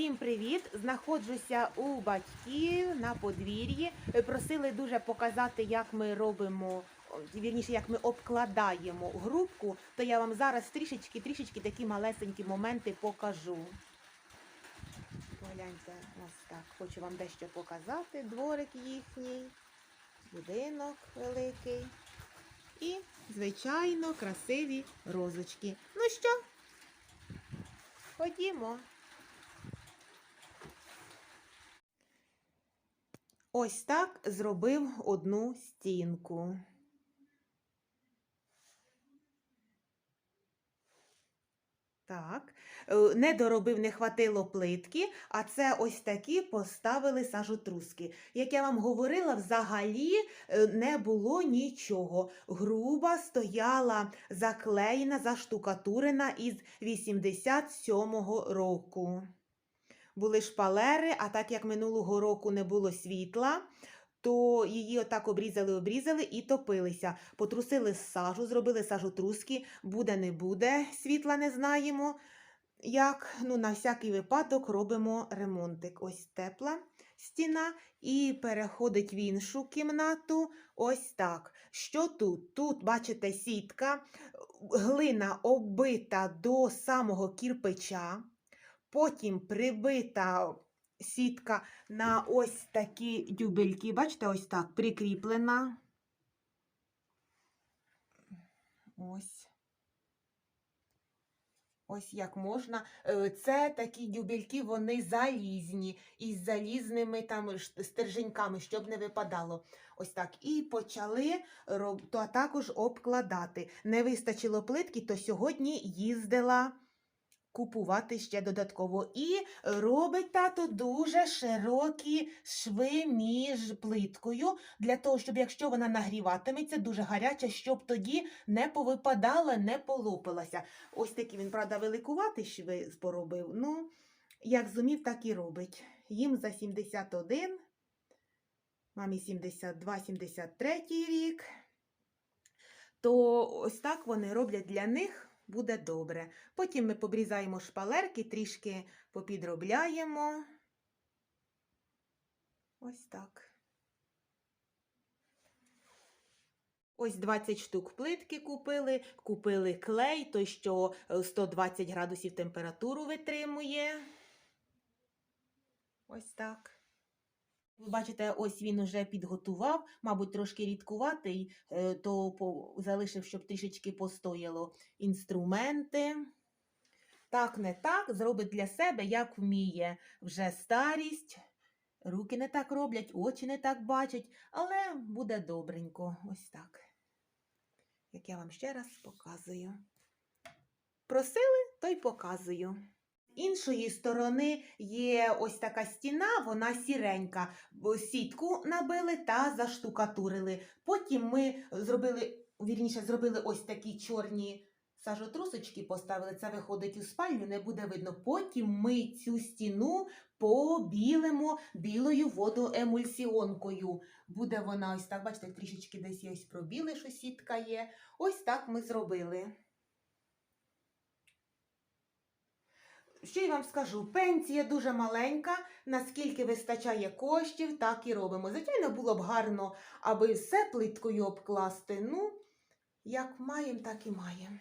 Всім привіт! Знаходжуся у батьків на подвір'ї. Е, Просили дуже показати, як ми робимо, вірніше, як ми обкладаємо грубку, то я вам зараз трішечки, трішечки такі малесенькі моменти покажу. Погляньте, ось так. Хочу вам дещо показати. Дворик їхній, будинок великий. І, звичайно, красиві розочки. Ну що? Ходімо. Ось так зробив одну стінку. Так, е, не доробив, не хватило плитки, а це ось такі поставили сажотруски. Як я вам говорила, взагалі е, не було нічого. Груба стояла заклеєна, заштукатурена із 87-го року. Були шпалери, а так як минулого року не було світла, то її отак обрізали, обрізали і топилися. Потрусили сажу, зробили сажотруски, буде, не буде, світла не знаємо. Як, ну, на всякий випадок робимо ремонтик. Ось тепла стіна і переходить в іншу кімнату. Ось так. Що тут? Тут, бачите, сітка, глина оббита до самого кірпича, потім прибита сітка на ось такі дюбельки. Бачите, ось так прикріплена. Ось. Ось як можна. Е, Це такі дюбельки, вони залізні, із залізними там стерженьками, щоб не випадало. Ось так. І почали то також обкладати. Не вистачило плитки, то сьогодні їздила купувати ще додатково. І робить тато дуже широкі шви між плиткою, для того, щоб якщо вона нагріватиметься, дуже гаряча, щоб тоді не повипадала, не полопалася. Ось такі він, правда, великувати шви поробив. Ну, як зумів, так і робить. Їм за 71, мамі 72, 73 рік. То ось так вони роблять для них буде добре. Потім ми побрізаємо шпалерки, трішки попідробляємо. Ось так. Ось 20 штук плитки купили, купили клей, той, що е, 120 градусів температуру витримує. Ось так. Ви бачите, ось він уже підготував, мабуть, трошки рідкуватий, е, то залишив, щоб трішечки постояло інструменти. Так, не так, зробить для себе, як вміє. Вже старість, руки не так роблять, очі не так бачать, але буде добренько. Ось так. Як я вам ще раз показую. Просили, то й показую. Іншої сторони є ось така стіна, вона сіренька. Сітку набили та заштукатурили. Потім ми зробили, вірніше, зробили ось такі чорні сажотрусочки, поставили. Це виходить у спальню, не буде видно. Потім ми цю стіну побілимо білою водоемульсіонкою. Буде вона ось так, бачите, трішечки десь є ось пробіли, що сітка є. Ось так ми зробили. Що я вам скажу, пенсія дуже маленька, наскільки вистачає коштів, так і робимо. Звичайно, було б гарно, аби все плиткою обкласти. Ну, як маємо, так і маємо.